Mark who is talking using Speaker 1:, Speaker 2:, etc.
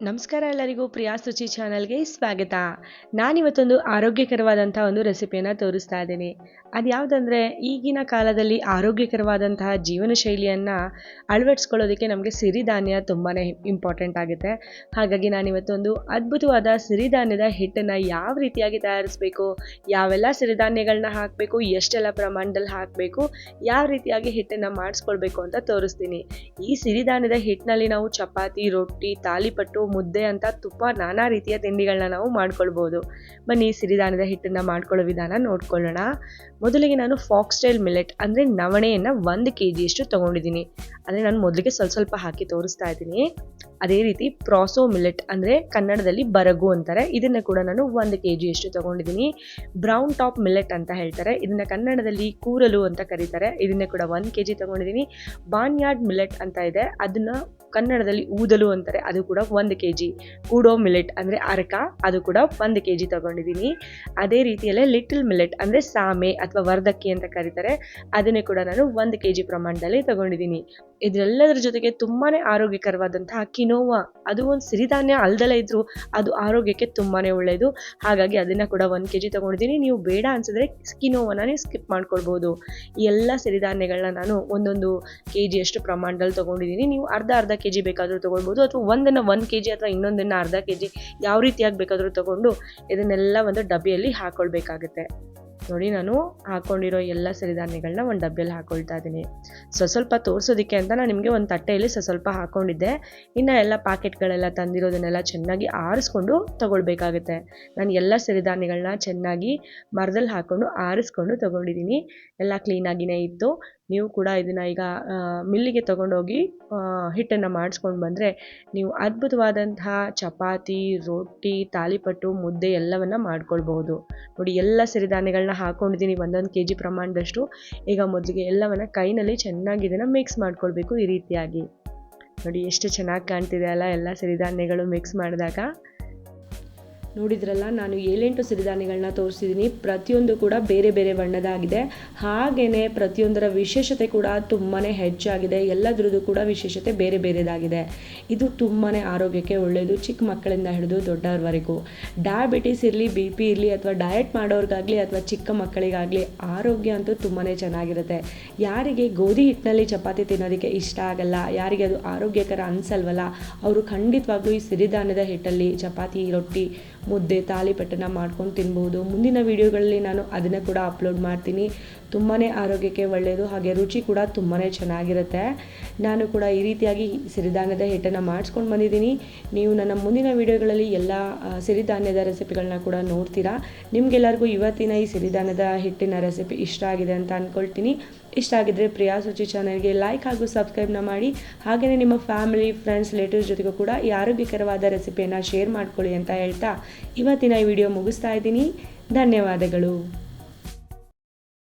Speaker 1: ನಮಸ್ಕಾರ ಎಲ್ಲರಿಗೂ. ಪ್ರಿಯಾ ಸುಚಿ ಚಾನಲ್ಗೆ ಸ್ವಾಗತ. ನಾನಿವತ್ತೊಂದು ಆರೋಗ್ಯಕರವಾದಂಥ ಒಂದು ರೆಸಿಪಿಯನ್ನು ತೋರಿಸ್ತಾ ಇದ್ದೀನಿ. ಅದು ಯಾವುದಂದರೆ, ಈಗಿನ ಕಾಲದಲ್ಲಿ ಆರೋಗ್ಯಕರವಾದಂತಹ ಜೀವನ ಶೈಲಿಯನ್ನು ಅಳವಡಿಸ್ಕೊಳ್ಳೋದಕ್ಕೆ ನಮಗೆ ಸಿರಿಧಾನ್ಯ ತುಂಬಾ ಇಂಪಾರ್ಟೆಂಟ್ ಆಗುತ್ತೆ. ಹಾಗಾಗಿ ನಾನಿವತ್ತೊಂದು ಅದ್ಭುತವಾದ ಸಿರಿಧಾನ್ಯದ ಹಿಟ್ಟನ್ನು ಯಾವ ರೀತಿಯಾಗಿ ತಯಾರಿಸಬೇಕು, ಯಾವೆಲ್ಲ ಸಿರಿಧಾನ್ಯಗಳನ್ನ ಹಾಕಬೇಕು, ಎಷ್ಟೆಲ್ಲ ಪ್ರಮಾಣದಲ್ಲಿ ಹಾಕಬೇಕು, ಯಾವ ರೀತಿಯಾಗಿ ಹಿಟ್ಟನ್ನು ಮಾಡಿಸ್ಕೊಳ್ಬೇಕು ಅಂತ ತೋರಿಸ್ತೀನಿ. ಈ ಸಿರಿಧಾನ್ಯದ ಹಿಟ್ಟಿನಲ್ಲಿ ನಾವು ಚಪಾತಿ, ರೊಟ್ಟಿ, ತಾಲಿಪಟ್ಟು ಮುದ್ದೆ ಅಂತ ತುಪ್ಪ, ನಾನಾ ರೀತಿಯ ತಿಂಡಿಗಳನ್ನ ನಾವು ಮಾಡ್ಕೊಳ್ಬೋದು. ಬನ್ನಿ, ಸಿರಿಧಾನ್ಯದ ಹಿಟ್ಟನ್ನು ಮಾಡ್ಕೊಳ್ಳೋ ವಿಧಾನ ನೋಡ್ಕೊಳ್ಳೋಣ. ಮೊದಲಿಗೆ ನಾನು ಫಾಕ್ಸ್ ಸ್ಟೈಲ್ ಮಿಲೆಟ್ ಅಂದರೆ ನವಣೆಯನ್ನು ಒಂದು ಕೆ ಜಿಯಷ್ಟು ತೊಗೊಂಡಿದ್ದೀನಿ. ಅಂದರೆ ನಾನು ಮೊದಲಿಗೆ ಸ್ವಲ್ಪ ಸ್ವಲ್ಪ ಹಾಕಿ ತೋರಿಸ್ತಾ ಇದ್ದೀನಿ. ಅದೇ ರೀತಿ ಪ್ರಾಸೋ ಮಿಲೆಟ್ ಅಂದರೆ ಕನ್ನಡದಲ್ಲಿ ಬರಗು ಅಂತಾರೆ. ಇದನ್ನು ಕೂಡ ನಾನು ಒಂದು ಕೆ ಜಿಯಷ್ಟು ತೊಗೊಂಡಿದ್ದೀನಿ. ಬ್ರೌನ್ ಟಾಪ್ ಮಿಲೆಟ್ ಅಂತ ಹೇಳ್ತಾರೆ. ಇದನ್ನು ಕನ್ನಡದಲ್ಲಿ ಕೂರಲು ಅಂತ ಕರೀತಾರೆ. ಇದನ್ನೇ ಕೂಡ ಒಂದು ಕೆ ಜಿ ತೊಗೊಂಡಿದ್ದೀನಿ. ಬಾನ್ಯಾರ್ಡ್ ಮಿಲೆಟ್ ಅಂತ ಇದೆ. ಅದನ್ನು ಕನ್ನಡದಲ್ಲಿ ಊದಲು ಅಂತಾರೆ, ಅದು ಕೂಡ ಒಂದು ಕೆ ಜಿ ಕೂಡೋ ಮಿಲೆಟ್ ಅಂದರೆ ಅರಕ, ಅದು ಕೂಡ ಒಂದು ಕೆ ಜಿ ತೊಗೊಂಡಿದ್ದೀನಿ ಅದೇ ರೀತಿಯಲ್ಲೇ ಲಿಟಲ್ ಮಿಲೆಟ್ ಅಂದರೆ ಸಾಮೆ ಅಥವಾ ವರ್ಧಕ್ಕಿ ಅಂತ ಕರೀತಾರೆ, ಅದನ್ನೇ ಕೂಡ ನಾನು ಒಂದು ಕೆ ಜಿ ಪ್ರಮಾಣದಲ್ಲಿ ತಗೊಂಡಿದ್ದೀನಿ ಇದೆಲ್ಲದರ ಜೊತೆಗೆ ತುಂಬಾ ಆರೋಗ್ಯಕರವಾದಂತಹ ಕಿನೋವಾ, ಅದು ಒಂದು ಸಿರಿಧಾನ್ಯ ಅಲ್ದಲೇ ಇದ್ದರೂ ಅದು ಆರೋಗ್ಯಕ್ಕೆ ತುಂಬಾ ಒಳ್ಳೆಯದು ಹಾಗಾಗಿ ಅದನ್ನು ಕೂಡ ಒಂದು ಕೆ ಜಿ ತೊಗೊಂಡಿದ್ದೀನಿ ನೀವು ಬೇಡ ಅನಿಸಿದ್ರೆ ಕಿನೋವನ ನೀವು ಸ್ಕಿಪ್ ಮಾಡ್ಕೊಳ್ಬೋದು. ಈ ಎಲ್ಲ ಸಿರಿಧಾನ್ಯಗಳನ್ನ ನಾನು ಒಂದೊಂದು ಕೆ ಜಿಯಷ್ಟು ಪ್ರಮಾಣದಲ್ಲಿ ತೊಗೊಂಡಿದ್ದೀನಿ ನೀವು ಅರ್ಧ ಅರ್ಧ ಕೆ ಜಿ ಬೇಕಾದರೂ ತೊಗೊಳ್ಬೋದು ಅಥವಾ ಒಂದನ್ನು ಒಂದು ಕೆ ಜಿ ಅಥವಾ ಇನ್ನೊಂದನ್ನು ಅರ್ಧ ಕೆ ಜಿ ಯಾವ ರೀತಿಯಾಗಿ ಬೇಕಾದರೂ ತೊಗೊಂಡು ಇದನ್ನೆಲ್ಲ ಒಂದು ಡಬ್ಬಿಯಲ್ಲಿ ಹಾಕ್ಕೊಳ್ಬೇಕಾಗುತ್ತೆ ನೋಡಿ, ನಾನು ಹಾಕ್ಕೊಂಡಿರೋ ಎಲ್ಲ ಸಿರಿಧಾನ್ಯಗಳನ್ನ ಒಂದು ಡಬ್ಬಿಯಲ್ಲಿ ಹಾಕ್ಕೊಳ್ತಾ ಇದ್ದೀನಿ. ಸೊ ಸ್ವಲ್ಪ ತೋರಿಸೋದಕ್ಕೆ ಅಂತ ನಾನು ನಿಮಗೆ ಒಂದು ತಟ್ಟೆಯಲ್ಲಿ ಸ್ವಲ್ಪ ಸ್ವಲ್ಪ ಹಾಕ್ಕೊಂಡಿದ್ದೆ ಇನ್ನು ಎಲ್ಲ ಪ್ಯಾಕೆಟ್ಗಳೆಲ್ಲ ತಂದಿರೋದನ್ನೆಲ್ಲ ಚೆನ್ನಾಗಿ ಆರಿಸ್ಕೊಂಡು ತೊಗೊಳ್ಬೇಕಾಗುತ್ತೆ. ನಾನು ಎಲ್ಲ ಸಿರಿಧಾನ್ಯಗಳನ್ನ ಚೆನ್ನಾಗಿ ಮರದಲ್ಲಿ ಹಾಕ್ಕೊಂಡು ಆರಿಸ್ಕೊಂಡು ತೊಗೊಂಡಿದ್ದೀನಿ ಎಲ್ಲ ಕ್ಲೀನಾಗಿಯೇ ಇತ್ತು. ನೀವು ಕೂಡ ಇದನ್ನು ಈಗ ಮಿಲ್ಲಿಗೆ ತಗೊಂಡೋಗಿ ಹಿಟ್ಟನ್ನು ಮಾಡಿಸ್ಕೊಂಡು ಬಂದರೆ ನೀವು ಅದ್ಭುತವಾದಂತಹ ಚಪಾತಿ, ರೊಟ್ಟಿ, ತಾಲಿಪಟ್ಟು, ಮುದ್ದೆ ಎಲ್ಲವನ್ನು ಮಾಡ್ಕೊಳ್ಬಹುದು. ನೋಡಿ ಎಲ್ಲ ಸಿರಿಧಾನ್ಯಗಳನ್ನ ಹಾಕ್ಕೊಂಡಿದ್ದೀನಿ ಒಂದೊಂದು ಕೆ ಜಿ ಪ್ರಮಾಣದಷ್ಟು. ಈಗ ಮೊದಲಿಗೆ ಎಲ್ಲವನ್ನು ಕೈನಲ್ಲಿ ಚೆನ್ನಾಗಿ ಇದನ್ನು ಮಿಕ್ಸ್ ಮಾಡ್ಕೊಳ್ಬೇಕು ಈ ರೀತಿಯಾಗಿ. ನೋಡಿ ಎಷ್ಟು ಚೆನ್ನಾಗಿ ಕಾಣ್ತಿದೆ ಅಲ್ಲ ಎಲ್ಲ ಸಿರಿಧಾನ್ಯಗಳು ಮಿಕ್ಸ್ ಮಾಡಿದಾಗ. ನೋಡಿದ್ರಲ್ಲ, ನಾನು ಏಳೆಂಟು ಸಿರಿಧಾನ್ಯಗಳನ್ನ ತೋರಿಸಿದ್ದೀನಿ ಪ್ರತಿಯೊಂದು ಕೂಡ ಬೇರೆ ಬೇರೆ ಬಣ್ಣದಾಗಿದೆ. ಹಾಗೆಯೇ ಪ್ರತಿಯೊಂದರ ವಿಶೇಷತೆ ಕೂಡ ತುಂಬಾ ಹೆಚ್ಚಾಗಿದೆ. ಎಲ್ಲದ್ರದ್ದು ಕೂಡ ವಿಶೇಷತೆ ಬೇರೆ ಬೇರೆದಾಗಿದೆ. ಇದು ತುಂಬಾ ಆರೋಗ್ಯಕ್ಕೆ ಒಳ್ಳೆಯದು ಚಿಕ್ಕ ಮಕ್ಕಳಿಂದ ಹಿಡಿದು ದೊಡ್ಡವರವರೆಗೂ. ಡಯಾಬಿಟಿಸ್ ಇರಲಿ ಬಿ ಪಿ ಇರಲಿ ಅಥವಾ ಡಯಟ್ ಮಾಡೋರಿಗಾಗಲಿ ಅಥವಾ ಚಿಕ್ಕ ಮಕ್ಕಳಿಗಾಗಲಿ ಆರೋಗ್ಯ ಅಂತೂ ತುಂಬಾ ಚೆನ್ನಾಗಿರುತ್ತೆ. ಯಾರಿಗೆ ಗೋಧಿ ಹಿಟ್ಟಿನಲ್ಲಿ ಚಪಾತಿ ತಿನ್ನೋದಕ್ಕೆ ಇಷ್ಟ ಆಗಲ್ಲ, ಯಾರಿಗೆ ಅದು ಆರೋಗ್ಯಕರ ಅನ್ಸಲ್ವಲ್ಲ, ಅವರು ಖಂಡಿತವಾಗ್ಲೂ ಈ ಸಿರಿಧಾನ್ಯದ ಹಿಟ್ಟಲ್ಲಿ ಚಪಾತಿ, ರೊಟ್ಟಿ ಮುದ್ದೆ ತಾಳಿಪಟ್ಟನ ಮಾಡ್ಕೊಂಡು ತಿನ್ಬೋದು. ಮುಂದಿನ ವೀಡಿಯೋಗಳಲ್ಲಿ ನಾನು ಅದನ್ನು ಕೂಡ ಅಪ್ಲೋಡ್ ಮಾಡ್ತೀನಿ. ತುಂಬಾ ಆರೋಗ್ಯಕ್ಕೆ ಒಳ್ಳೆಯದು ಹಾಗೆ ರುಚಿ ಕೂಡ ತುಂಬಾ ಚೆನ್ನಾಗಿರುತ್ತೆ. ನಾನು ಕೂಡ ಈ ರೀತಿಯಾಗಿ ಸಿರಿಧಾನ್ಯದ ಹಿಟ್ಟನ್ನು ಮಾಡಿಸ್ಕೊಂಡು ಬಂದಿದ್ದೀನಿ. ನೀವು ನನ್ನ ಮುಂದಿನ ವೀಡಿಯೋಗಳಲ್ಲಿ ಎಲ್ಲ ಸಿರಿಧಾನ್ಯದ ರೆಸಿಪಿಗಳನ್ನ ಕೂಡ ನೋಡ್ತೀರಾ. ನಿಮಗೆಲ್ಲರಿಗೂ ಇವತ್ತಿನ ಈ ಸಿರಿಧಾನ್ಯದ ಹಿಟ್ಟಿನ ರೆಸಿಪಿ ಇಷ್ಟ ಆಗಿದೆ ಅಂತ ಅಂದ್ಕೊಳ್ತೀನಿ ಇಷ್ಟ ಆಗಿದ್ದರೆ ಪ್ರಿಯಾ ಸುಚಿ ಚಾನಲ್ಗೆ ಲೈಕ್ ಹಾಗೂ ಸಬ್ಸ್ಕ್ರೈಬ್ನ ಮಾಡಿ. ಹಾಗೆಯೇ ನಿಮ್ಮ ಫ್ಯಾಮಿಲಿ ಫ್ರೆಂಡ್ಸ್ ರಿಲೇಟಿವ್ಸ್ ಜೊತೆಗೂ ಕೂಡ ಈ ಆರೋಗ್ಯಕರವಾದ ರೆಸಿಪಿಯನ್ನು ಶೇರ್ ಮಾಡ್ಕೊಳ್ಳಿ ಅಂತ ಹೇಳ್ತಾ ಇವತ್ತಿನ ಈ ವಿಡಿಯೋ ಮುಗಿಸ್ತಾ ಇದ್ದೀನಿ. ಧನ್ಯವಾದಗಳು.